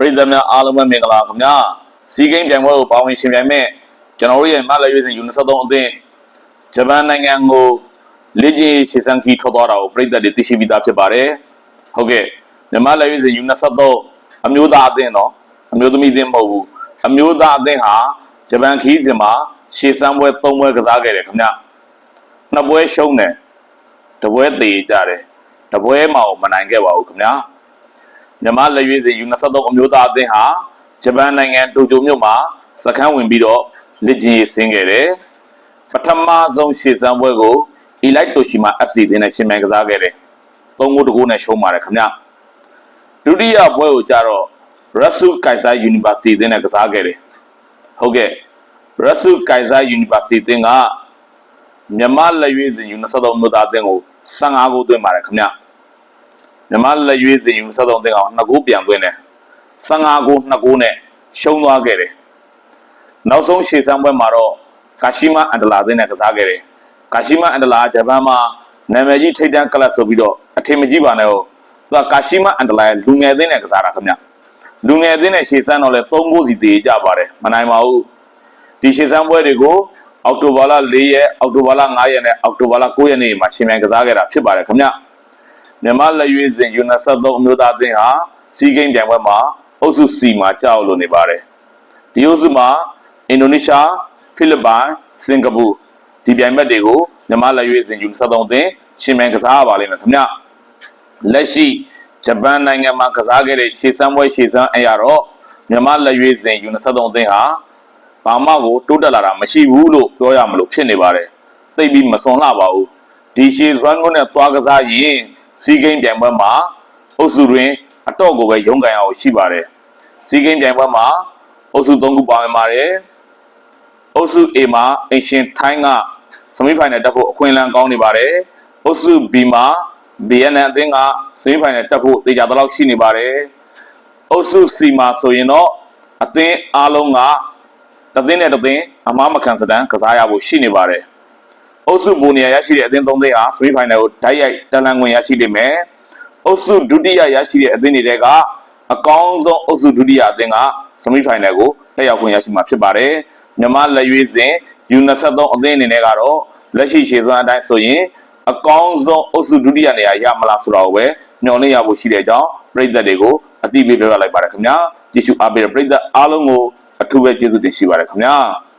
ပရိသတ်များအားလုံးပဲမင်္ဂလာခင်ဗျာစီးကိန်းပြိုင်ပွဲကိုပါဝင်ရှင်ပြိုင်မဲ့ကျွန်တော်တို့ရဲ့မလက်ရွေးစဉ် U23 အသင်းဂျပန်နိုင်ငံကိုလက်ကျင်းရှေ့ဆန်းခီထွက်သွားတာကိုပရိသတ်တွေသိရှိပြီးသားဖြစ်ပါတယ်ဟုတ်ကဲ့မြန်မာလက်ရွေးစဉ် U23 အမျိုးသားအသင်းနော်အမျိုးသမီးအသင်းမဟုတ်ဘူးအမျိုးသားအသင်းဟာဂျပန်ခီးစဉ်မှာရှေ့ဆန်းပွဲ၃ပွဲကစားခဲ့တယ်ခင်ဗျာနှစ်ပွဲရှုံးတယ်တစ်ပွဲသေးကြတယ်တစ်ပွဲမှမနိုင်ခဲ့ပါဘူးခင်ဗျာ မြန်မာလက်ရွေးစဉ် U23 အမျိုးသားအသင်းဟာဂျပန်နိုင်ငံတိုကျိုမြို့မှာစခန်းဝင်ပြီးတော့လက်ကျင်းရေးဆင်းခဲ့တယ်။ပထမဆုံးရှေ့စမ်းပွဲကို Elite Toshima FC အသင်းနဲ့ရှင်မြန်ကစားခဲ့တယ်။သုံးဂိုးတစ်ဂိုးနဲ့ရှုံးပါတယ်ခင်ဗျ။ဒုတိယပွဲကိုကျတော့ Rasu Kaisai University အသင်းနဲ့ကစားခဲ့တယ်။ဟုတ်ကဲ့ Rasu Kaisai University အသင်းကမြန်မာလက်ရွေးစဉ် U23 အမျိုးသားအသင်းကို15ဂိုးသွင်းပါတယ်ခင်ဗျ။ မြမလက်ရွေးစဉ်ယူ73တင်အောင်နှစ်ဂိုးပြန်သွင်းတယ်15ဂိုး2ဂိုးနဲ့ရှုံးသွားခဲ့တယ်နောက်ဆုံးရှေ့ဆန်းပွဲမှာတော့ကာရှိမအန်ဒလာအသင်းနဲ့ကစားခဲ့တယ်ကာရှိမအန်ဒလာကဂျပန်မှာနာမည်ကြီးထိပ်တန်းကလပ်ဆိုပြီးတော့အထင်မကြီးပါနဲ့ဟုတ်သူကကာရှိမအန်ဒလာရဲ့လူငယ်အသင်းနဲ့ကစားတာခင်ဗျလူငယ်အသင်းနဲ့ရှေ့ဆန်းတော့လဲ3ဂိုးစီတည်ကြပါတယ်မနိုင်ပါဘူးဒီရှေ့ဆန်းပွဲတွေကိုအောက်တိုဘာလ4ရက်အောက်တိုဘာလ5ရက်နဲ့အောက်တိုဘာလ9ရက်နေ့မှာရှင်မြန်ကစားခဲ့တာဖြစ်ပါတယ်ခင်ဗျ မြန်မာလက်ရွေးစဉ် U23 အမျိုးသားအသင်းဟာစီးကိန်းပြိုင်ပွဲမှာအုပ်စု C မှာကြောက်လို့နေပါတယ်ဒီအုပ်စုမှာအင်ဒိုနီးရှားဖိလစ်ပိုင်စင်ကာပူဒီပြိုင်ဘက်တွေကိုမြန်မာလက်ရွေးစဉ် U23 အသင်းရှင်မြန်ကစားရပါလိမ့်မယ်ခင်ဗျလက်ရှိဂျပန်နိုင်ငံမှာကစားခဲ့တဲ့ရှေ့ဆန်းပွဲရှေ့ဆန်းအရာတော့မြန်မာလက်ရွေးစဉ် U23 အသင်းဟာဘာမှကိုတိုးတက်လာတာမရှိဘူးလို့ပြောရမလို့ဖြစ်နေပါတယ်သိပ်ပြီးမစွန်လှပါဘူးဒီရှေ့ run ကိုနဲ့သွားကစားရင် စီးကိန်းပြိုင်ပွဲမှာအုပ်စုတွင်အတော့ကိုပဲရုန်းကန်ရအောင်ရှိပါတယ်စီးကိန်းပြိုင်ပွဲမှာအုပ်စု၃ခုပါဝင်ပါတယ်အုပ်စု A မှာအင်ရှင်ထိုင်းကစမီဖိုင်နယ်တက်ဖို့အခွင့်အလမ်းကောင်းနေပါတယ်အုပ်စု B မှာ BNN အသင်းကစမီဖိုင်နယ်တက်ဖို့တေချာတလောက်ရှိနေပါတယ်အုပ်စု C မှာဆိုရင်တော့အသင်းအားလုံးကတစ်သင်းနဲ့တစ်သင်းအမားမခံစတန်ကစားရဖို့ရှိနေပါတယ် အုပ်စုဘူနီယာရရှိတဲ့အသင်း၃သင်းဟာစမီဖိုင်နယ်ကိုဓာတ်ရိုက်တန်လန်ခွင့်ရရှိလိမ့်မယ်။အုပ်စုဒုတိယရရှိတဲ့အသင်းတွေထဲကအကောင်းဆုံးအုပ်စုဒုတိယအသင်းကစမီဖိုင်နယ်ကိုတက်ရောက်ခွင့်ရရှိမှာဖြစ်ပါတယ်။မြန်မာလက်ရွေးစဉ် U23 အသင်းအနေနဲ့ကတော့လက်ရှိရှေ့စွမ်းအတိုင်းဆိုရင်အကောင်းဆုံးအုပ်စုဒုတိယနေရာရမလားဆိုတာကိုပဲညှော်လင့်ရဖို့ရှိတဲ့အကြောင်းပြည်သက်တွေကိုအသိပေးပြောရလိုက်ပါတယ်ခင်ဗျာ။ကြည့်ရှုအားပေးတဲ့ပြည်သက်အားလုံးကိုအထူးပဲကျေးဇူးတင်ရှိပါတယ်ခင်ဗျာ။